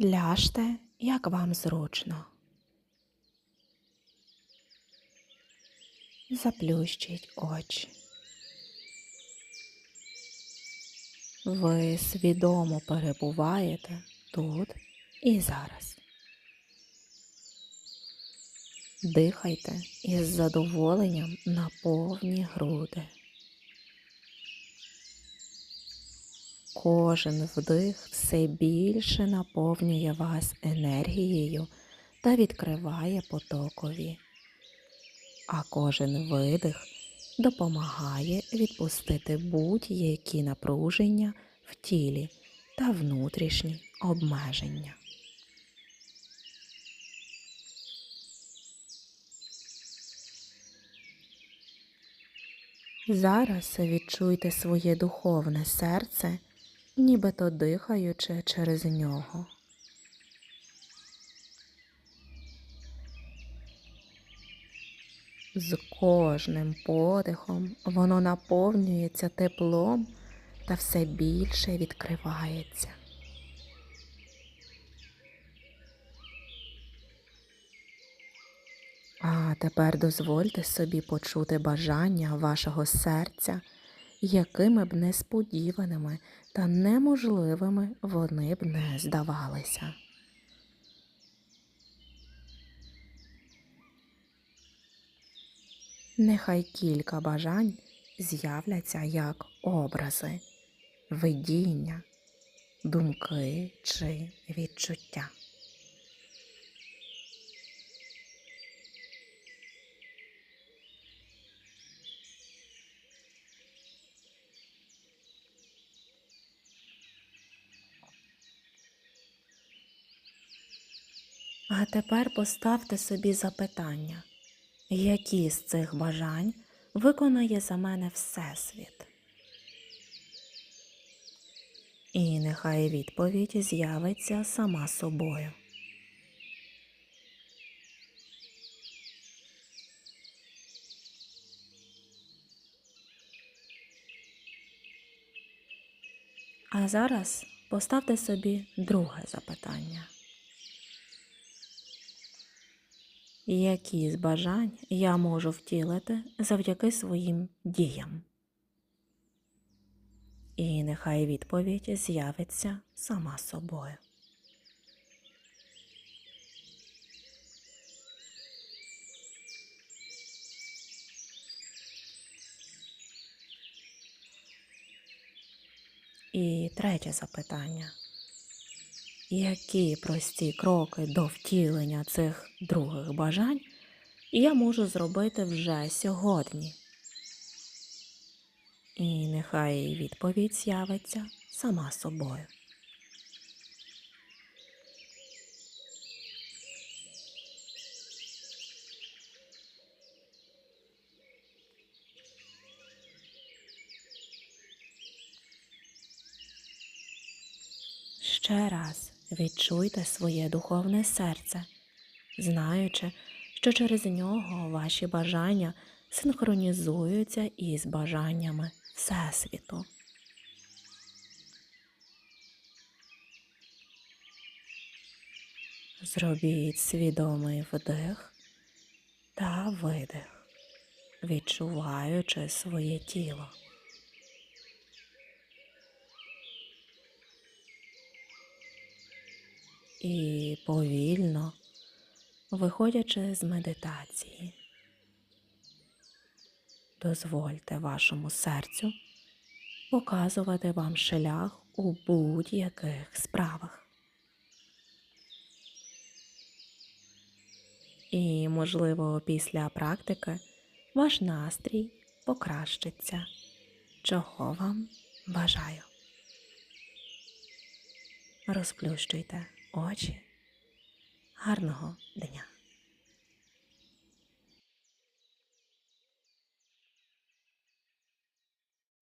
Ляжте, як вам зручно. Заплющіть очі. Ви свідомо перебуваєте тут і зараз. Дихайте із задоволенням на повні груди. Кожен вдих все більше наповнює вас енергією та відкриває потокові, а кожен видих допомагає відпустити будь-які напруження в тілі та внутрішні обмеження. Зараз відчуйте своє духовне серце, нібито дихаючи через нього. З кожним подихом воно наповнюється теплом та все більше відкривається. А тепер дозвольте собі почути бажання вашого серця, якими б несподіваними та неможливими вони б не здавалися. Нехай кілька бажань з'являться як образи, видіння, думки чи відчуття. А тепер поставте собі запитання, які з цих бажань виконає за мене Всесвіт? І нехай відповідь з'явиться сама собою. А зараз поставте собі друге запитання. Які з бажань я можу втілити завдяки своїм діям? І нехай відповідь з'явиться сама собою. І третє запитання. Які прості кроки до втілення цих других бажань я можу зробити вже сьогодні? І нехай відповідь з'явиться сама собою. Ще раз відчуйте своє духовне серце, знаючи, що через нього ваші бажання синхронізуються із бажаннями Всесвіту. Зробіть свідомий вдих та видих, відчуваючи своє тіло. І повільно, виходячи з медитації, дозвольте вашому серцю показувати вам шлях у будь-яких справах. І, можливо, після практики ваш настрій покращиться, чого вам бажаю. Розплющуйте очі. Гарного дня!